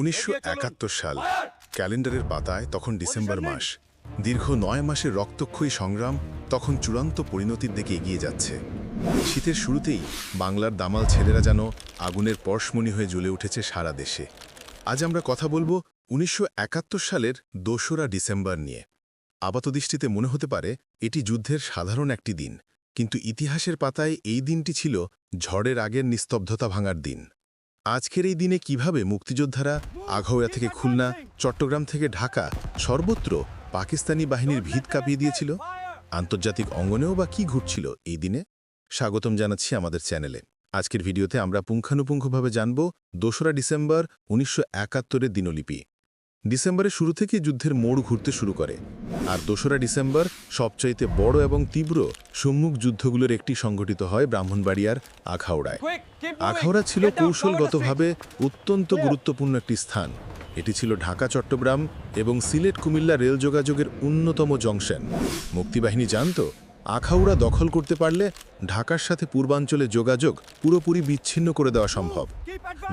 উনিশশো একাত্তর সাল ক্যালেন্ডারের পাতায় তখন ডিসেম্বর মাস। দীর্ঘ নয় মাসের রক্তক্ষয়ী সংগ্রাম তখন চূড়ান্ত পরিণতির দিকে এগিয়ে যাচ্ছে। শীতের শুরুতেই বাংলার দামাল ছেলেরা যেন আগুনের পরশমণি হয়ে জ্বলে উঠেছে সারা দেশে। আজ আমরা কথা বলব উনিশশো একাত্তর সালের দোসরা ডিসেম্বর নিয়ে। আপাতদৃষ্টিতে মনে হতে পারে এটি যুদ্ধের সাধারণ একটি দিন কিন্তু ইতিহাসের পাতায় এই দিনটি ছিল ঝড়ের আগের নিস্তব্ধতা ভাঙার দিন। আজকের এই দিনে কীভাবে মুক্তিযোদ্ধারা আঘৌয়া থেকে খুলনা, চট্টগ্রাম থেকে ঢাকা সর্বত্র পাকিস্তানি বাহিনীর ভিত কাঁপিয়ে দিয়েছিল? আন্তর্জাতিক অঙ্গনেও বা কি ঘুরছিল এই দিনে? স্বাগতম জানাচ্ছি আমাদের চ্যানেলে। আজকের ভিডিওতে আমরা পুঙ্খানুপুঙ্খভাবে জানব দোসরা ডিসেম্বর উনিশশো একাত্তরের দিনলিপি। ডিসেম্বরের শুরু থেকে যুদ্ধের মোড় ঘুরতে শুরু করে। আর দোসরা ডিসেম্বর সবচাইতে বড় এবং তীব্র সম্মুখ যুদ্ধগুলোর একটি সংঘটিত হয় ব্রাহ্মণবাড়িয়ার আখাউড়ায়। আখাউড়া ছিল কৌশলগতভাবে অত্যন্ত গুরুত্বপূর্ণ একটি স্থান। এটি ছিল ঢাকা চট্টগ্রাম এবং সিলেট কুমিল্লা রেল যোগাযোগের অন্যতম জংশন। মুক্তিবাহিনী জানত আখাউড়া দখল করতে পারলে ঢাকার সাথে পূর্বাঞ্চলে যোগাযোগ পুরোপুরি বিচ্ছিন্ন করে দেওয়া সম্ভব।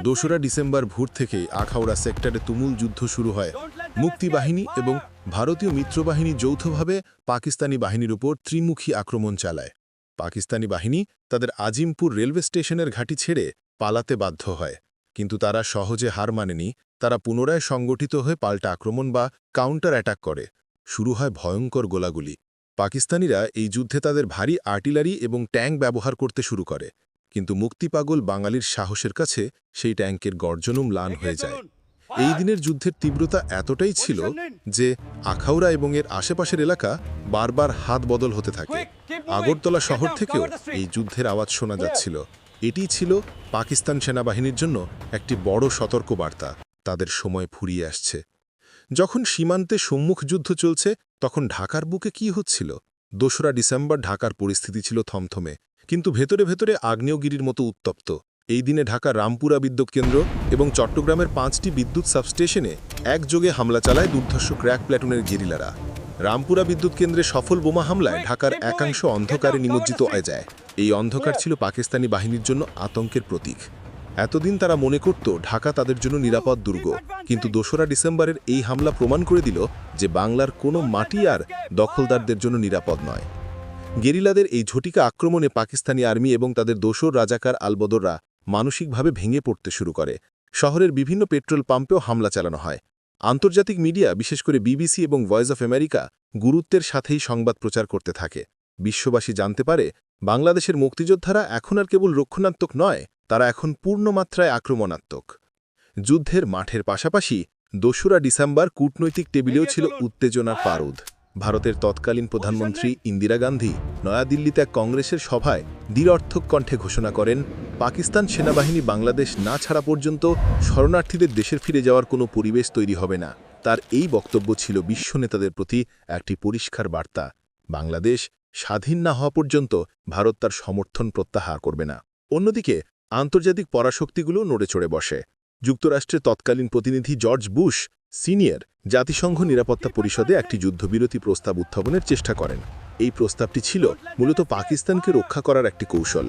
দোসরা ডিসেম্বর ভোর থেকেই আখাউড়া সেক্টরে তুমুল যুদ্ধ শুরু হয়। মুক্তিবাহিনী এবং ভারতীয় মিত্রবাহিনী যৌথভাবে পাকিস্তানি বাহিনীর উপর ত্রিমুখী আক্রমণ চালায়। পাকিস্তানি বাহিনী তাদের আজিমপুর রেলওয়ে স্টেশনের ঘাঁটি ছেড়ে পালাতে বাধ্য হয়। কিন্তু তারা সহজে হার মানেনি, তারা পুনরায় সংগঠিত হয়ে পাল্টা আক্রমণ বা কাউন্টার অ্যাটাক করে। শুরু হয় ভয়ঙ্কর গোলাগুলি। পাকিস্তানিরা এই যুদ্ধে তাদের ভারী আর্টিলারি এবং ট্যাঙ্ক ব্যবহার করতে শুরু করে। কিন্তু মুক্তিপাগল বাঙালির সাহসের কাছে সেই ট্যাঙ্কের গর্জনও ম্লান হয়ে যায়। এই দিনের যুদ্ধের তীব্রতা এতটাই ছিল যে আখাউড়া এবং এর আশেপাশের এলাকা বারবার হাত বদল হতে থাকে। আগরতলা শহর থেকেও এই যুদ্ধের আওয়াজ শোনা যাচ্ছিল। এটি ছিল পাকিস্তান সেনাবাহিনীর জন্য একটি বড় সতর্ক বার্তা তাদের সময় ফুরিয়ে আসছে। যখন সীমান্তে সম্মুখ যুদ্ধ চলছে তখন ঢাকার বুকে কি হচ্ছিল? দোসরা ডিসেম্বর ঢাকার পরিস্থিতি ছিল থমথমে, কিন্তু ভেতরে ভেতরে আগ্নেয়গিরির মতো উত্তপ্ত। এই দিনে ঢাকার রামপুরা বিদ্যুৎ কেন্দ্র এবং চট্টগ্রামের পাঁচটি বিদ্যুৎ সাবস্টেশনে একযোগে হামলা চালায় দুর্ধর্ষ ক্র্যাক প্ল্যাটুনের গেরিলারা। রামপুরা বিদ্যুৎ কেন্দ্রে সফল বোমা হামলায় ঢাকার একাংশ অন্ধকারে নিমজ্জিত হয়ে যায়। এই অন্ধকার ছিল পাকিস্তানি বাহিনীর জন্য আতঙ্কের প্রতীক। এতদিন তারা মনে করত ঢাকা তাদের জন্য নিরাপদ দুর্গ, কিন্তু দোসরা ডিসেম্বরের এই হামলা প্রমাণ করে দিল যে বাংলার কোনো মাটি আর দখলদারদের জন্য নিরাপদ নয়। গেরিলাদের এই ঝটিকা আক্রমণে পাকিস্তানি আর্মি এবং তাদের দোসর রাজাকার আলবদররা মানসিকভাবে ভেঙে পড়তে শুরু করে। শহরের বিভিন্ন পেট্রোল পাম্পেও হামলা চালানো হয়। আন্তর্জাতিক মিডিয়া, বিশেষ করে বিবিসি এবং ভয়েস অফ আমেরিকা, গুরুত্বের সাথেই সংবাদ প্রচার করতে থাকে। বিশ্ববাসী জানতে পারে, বাংলাদেশের মুক্তিযোদ্ধারা এখন আর কেবল রক্ষণাত্মক নয় তারা এখন পূর্ণমাত্রায় আক্রমণাত্মক। যুদ্ধের মাঠের পাশাপাশি দোসরা ডিসেম্বর কূটনৈতিক টেবিলেও ছিল উত্তেজনার পারদ। ভারতের তৎকালীন প্রধানমন্ত্রী ইন্দিরা গান্ধী নয়াদিল্লিতে এক কংগ্রেসের সভায় দৃঢ়র্থক কণ্ঠে ঘোষণা করেন পাকিস্তান সেনাবাহিনী বাংলাদেশ না ছাড়া পর্যন্ত শরণার্থীদের দেশের ফিরে যাওয়ার কোনো পরিবেশ তৈরি হবে না। তার এই বক্তব্য ছিল বিশ্ব নেতাদের প্রতি একটি পরিষ্কার বার্তা। বাংলাদেশ স্বাধীন না হওয়া পর্যন্ত ভারত তার সমর্থন প্রত্যাহার করবে না। অন্যদিকে আন্তর্জাতিক পরাশক্তিগুলো নড়ে চড়ে বসে। যুক্তরাষ্ট্রের তৎকালীন প্রতিনিধি জর্জ বুশ, সিনিয়র, জাতিসংঘ নিরাপত্তা পরিষদে একটি যুদ্ধবিরতি প্রস্তাব উত্থাপনের চেষ্টা করেন। এই প্রস্তাবটি ছিল মূলত পাকিস্তানকে রক্ষা করার একটি কৌশল।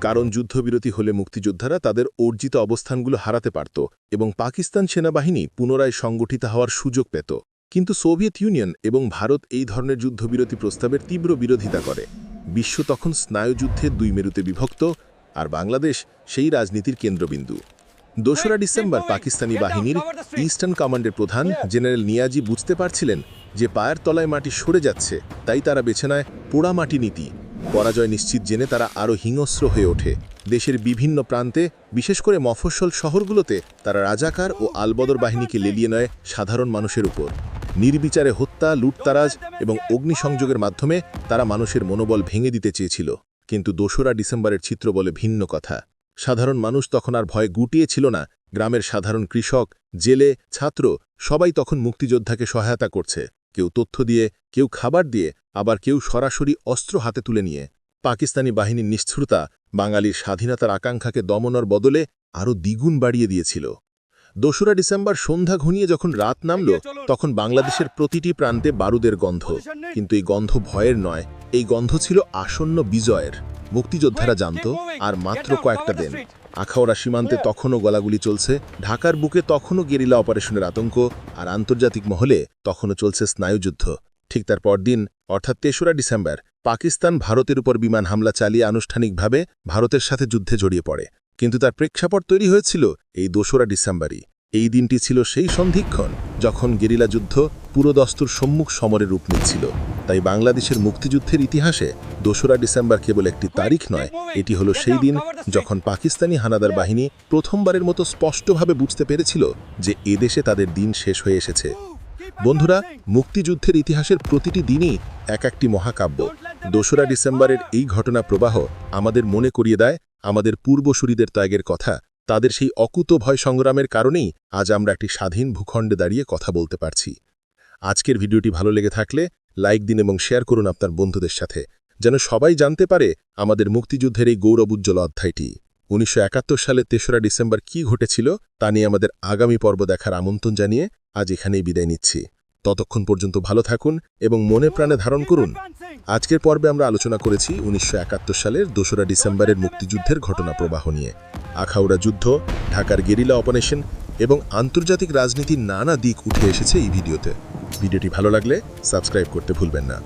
কারণ যুদ্ধবিরতি হলে মুক্তিযোদ্ধারা তাদের অর্জিত অবস্থানগুলো হারাতে পারত এবং পাকিস্তান সেনাবাহিনী পুনরায় সংগঠিত হওয়ার সুযোগ পেত। কিন্তু সোভিয়েত ইউনিয়ন এবং ভারত এই ধরনের যুদ্ধবিরতি প্রস্তাবের তীব্র বিরোধিতা করে। বিশ্ব তখন স্নায়ুযুদ্ধের দুই মেরুতে বিভক্ত আর বাংলাদেশ সেই রাজনীতির কেন্দ্রবিন্দু। দোসরা ডিসেম্বর পাকিস্তানি বাহিনীর ইস্টার্ন কমান্ডের প্রধান জেনারেল নিয়াজি বুঝতে পারছিলেন যে পায়ের তলায় মাটি সরে যাচ্ছে তাই তারা বেছে নেয় পোড়ামাটি নীতি। পরাজয় নিশ্চিত জেনে তারা আরও হিংস্র হয়ে ওঠে। দেশের বিভিন্ন প্রান্তে বিশেষ করে মফস্বল শহরগুলোতে তারা রাজাকার ও আলবদর বাহিনীকে লেলিয়ে নেয় সাধারণ মানুষের উপর। নির্বিচারে হত্যা লুটতারাজ এবং অগ্নিসংযোগের মাধ্যমে তারা মানুষের মনোবল ভেঙে দিতে চেয়েছিল। কিন্তু দোসরা ডিসেম্বরের চিত্র বলে ভিন্ন কথা। সাধারণ মানুষ তখন আর ভয় গুটিয়ে ছিল না। গ্রামের সাধারণ কৃষক জেলে ছাত্র সবাই তখন মুক্তিযোদ্ধাকে সহায়তা করছে। কেউ তথ্য দিয়ে কেউ খাবার দিয়ে আবার কেউ সরাসরি অস্ত্র হাতে তুলে নিয়ে। পাকিস্তানি বাহিনীর নিষ্ঠুরতা বাঙালির স্বাধীনতার আকাঙ্ক্ষাকে দমনর বদলে আরও দ্বিগুণ বাড়িয়ে দিয়েছিল। দোসরা ডিসেম্বর সন্ধ্যা ঘনিয়ে যখন রাত নামল তখন বাংলাদেশের প্রতিটি প্রান্তে বারুদের গন্ধ। কিন্তু এই গন্ধ ভয়ের নয়। এই গন্ধ ছিল আসন্ন বিজয়ের। মুক্তিযোদ্ধারা জানত আর মাত্র কয়েকটা দিন। আখাউড়া সীমান্তে তখনও গলাগুলি চলছে। ঢাকার বুকে তখনও গেরিলা অপারেশনের আতঙ্ক আর আন্তর্জাতিক মহলে তখনও চলছে স্নায়ুযুদ্ধ। ঠিক তার পরদিন অর্থাৎ তেসরা ডিসেম্বর পাকিস্তান ভারতের উপর বিমান হামলা চালিয়ে আনুষ্ঠানিকভাবে ভারতের সাথে যুদ্ধে জড়িয়ে পড়ে। কিন্তু তার প্রেক্ষাপট তৈরি হয়েছিল এই দোসরা ডিসেম্বরই। এই দিনটি ছিল সেই সন্ধিক্ষণ যখন গেরিলা যুদ্ধ পুরোদস্তুর সম্মুখ সমরের রূপ নিচ্ছিল। তাই বাংলাদেশের মুক্তিযুদ্ধের ইতিহাসে দোসরা ডিসেম্বর কেবল একটি তারিখ নয়, এটি হলো সেই দিন যখন পাকিস্তানি হানাদার বাহিনী প্রথমবারের মতো স্পষ্টভাবে বুঝতে পেরেছিল যে এদেশে তাদের দিন শেষ হয়ে এসেছে। বন্ধুরা, মুক্তিযুদ্ধের ইতিহাসের প্রতিটি দিনই এক একটি মহাকাব্য। দোসরা ডিসেম্বরের এই ঘটনা প্রবাহ আমাদের মনে করিয়ে দেয়, আমাদের পূর্বসূরিদের ত্যাগের কথা তাদের সেই অকুত ভয় সংগ্রামের কারণেই আজ আমরা একটি স্বাধীন ভূখণ্ডে দাঁড়িয়ে কথা বলতে পারছি। আজকের ভিডিওটি ভালো লেগে থাকলে লাইক দিন এবং শেয়ার করুন আপনার বন্ধুদের সাথে, যেন সবাই জানতে পারে আমাদের মুক্তিযুদ্ধের এই গৌরবোজ্জ্বল অধ্যায়টি। উনিশশো একাত্তর সালে তেসরা ডিসেম্বর কি ঘটেছিল তা নিয়ে আমাদের আগামী পর্ব দেখার আমন্ত্রণ জানিয়ে আজ এখানেই বিদায় নিচ্ছি। ততক্ষণ পর্যন্ত ভালো থাকুন এবং মনে প্রাণে ধারণ করুন। আজকের পর্বে আমরা আলোচনা করেছি উনিশশো একাত্তর সালের দোসরা ডিসেম্বরের মুক্তিযুদ্ধের ঘটনা প্রবাহ নিয়ে। আখাউড়া যুদ্ধ, ঢাকার গেরিলা অপারেশন এবং আন্তর্জাতিক রাজনীতির নানা দিক উঠে এসেছে এই ভিডিওতে। ভিডিওটি ভালো লাগলে সাবস্ক্রাইব করতে ভুলবেন না।